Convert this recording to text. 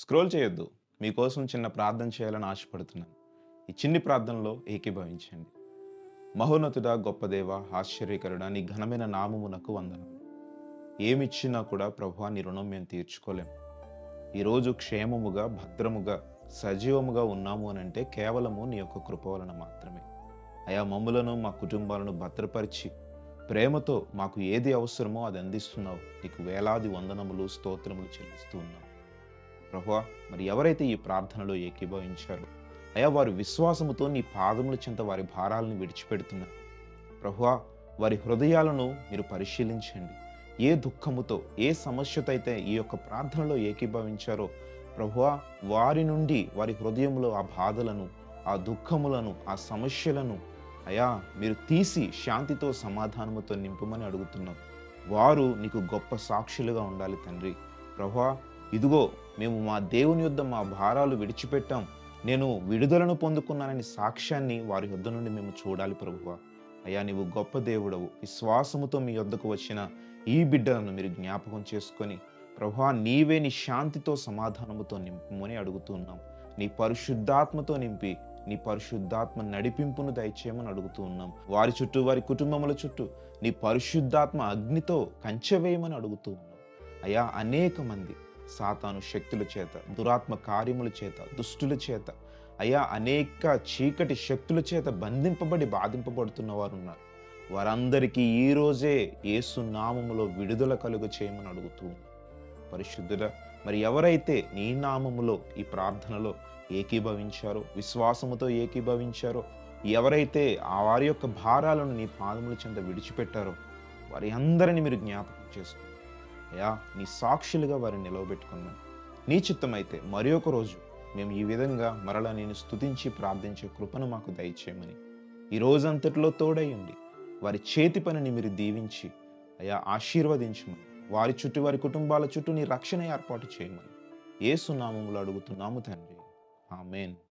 Scroll చేయొద్దు. మీకోసం చిన్న ప్రార్థన చేయాలని ఆశపడుతున్నాను. ఈ చిన్ని ప్రార్థనలో ఏకీభవించండి. మహోన్నతుడా గొప్ప దేవ ఆశ్చర్యకరుడా నీ ఘనమైన నామమునకు వందనం ఏమిచ్చినా కూడా ప్రభు నీ రుణం మేము తీర్చుకోలేము. ఈరోజు క్షేమముగా భద్రముగా సజీవముగా ఉన్నాము అని అంటే కేవలము నీ యొక్క కృప వలన మాత్రమే. అయా మమ్ములను మా కుటుంబాలను భద్రపరిచి ప్రేమతో మాకు ఏది అవసరమో అది అందిస్తున్నావు. నీకు వేలాది వందనములు స్తోత్రములు చెల్లిస్తూ ఉన్నావు ప్రభు మరి ఎవరైతే ఈ ప్రార్థనలో ఏకీభవించారో అయా వారి విశ్వాసముతో నీ పాదముల చెంత వారి భారాలను విడిచిపెడుతున్నారు. ప్రభువా వారి హృదయాలను మీరు పరిశీలించండి. ఏ దుఃఖముతో ఏ సమస్యతో అయితే ఈ యొక్క ప్రార్థనలో ఏకీభవించారో ప్రభువా వారి నుండి వారి హృదయంలో ఆ బాధలను ఆ దుఃఖములను ఆ సమస్యలను అయా మీరు తీసి శాంతితో సమాధానముతో నింపమని అడుగుతున్నాం. వారు నీకు గొప్ప సాక్షులుగా ఉండాలి తండ్రి. ప్రభా ఇదిగో మేము మా దేవుని యొద్ద మా భారాలు విడిచిపెట్టాం. నేను విడుదలను పొందుకున్నానని సాక్ష్యాన్ని వారి యొద్ద నుండి మేము చూడాలి ప్రభువా. అయ్యా నీవు గొప్ప దేవుడవు. విశ్వాసముతో మీ యొద్దకు వచ్చిన ఈ బిడ్డలను మీరు జ్ఞాపకం చేసుకొని ప్రభా నీవే నీ శాంతితో సమాధానముతో నింపమని అడుగుతున్నాం నీ పరిశుద్ధాత్మతో నింపి నీ పరిశుద్ధాత్మ నడిపింపును దయచేయమని అడుగుతూ ఉన్నాం. వారి చుట్టూ వారి కుటుంబముల చుట్టూ నీ పరిశుద్ధాత్మ అగ్నితో కంచెవేయమని అడుగుతూ ఉన్నాం. అయా అనేక మంది సాతాను శక్తుల చేత దురాత్మ కార్యముల చేత దుష్టుల చేత అయా అనేక చీకటి శక్తుల చేత బంధింపబడి బాధింపబడుతున్న వారు ఉన్నారు. వారందరికీ ఈ రోజే యేసు నామములో విడుదల కలుగు చేయమని అడుగుతూ పరిశుద్ధుడ మరి ఎవరైతే నీ నామములో ఈ ప్రార్థనలో ఏకీభవించారో విశ్వాసముతో ఏకీభవించారో ఎవరైతే ఆ వారి యొక్క భారాలను నీ పాదముల చెంత విడిచిపెట్టారో వారి అందరిని మీరు జ్ఞాపకం చేసుకోండి. అయ్యా నీ సాక్షులుగా వారిని నిలవబెట్టుకున్నాను నీ చిత్తమైతే మరి ఒక రోజు మేము ఈ విధంగా మరలా నేను స్తుతించి ప్రార్థించే కృపను మాకు దయచేయమని ఈ రోజంతటిలో తోడయ్యండి వారి చేతి పనిని మీరు దీవించి అయా ఆశీర్వదించమని వారి చుట్టూ వారి కుటుంబాల చుట్టూ నీ రక్షణ ఏర్పాటు చేయమని. ఏసునామములు అడుగుతున్నాము తండ్రి. ఆమెన్.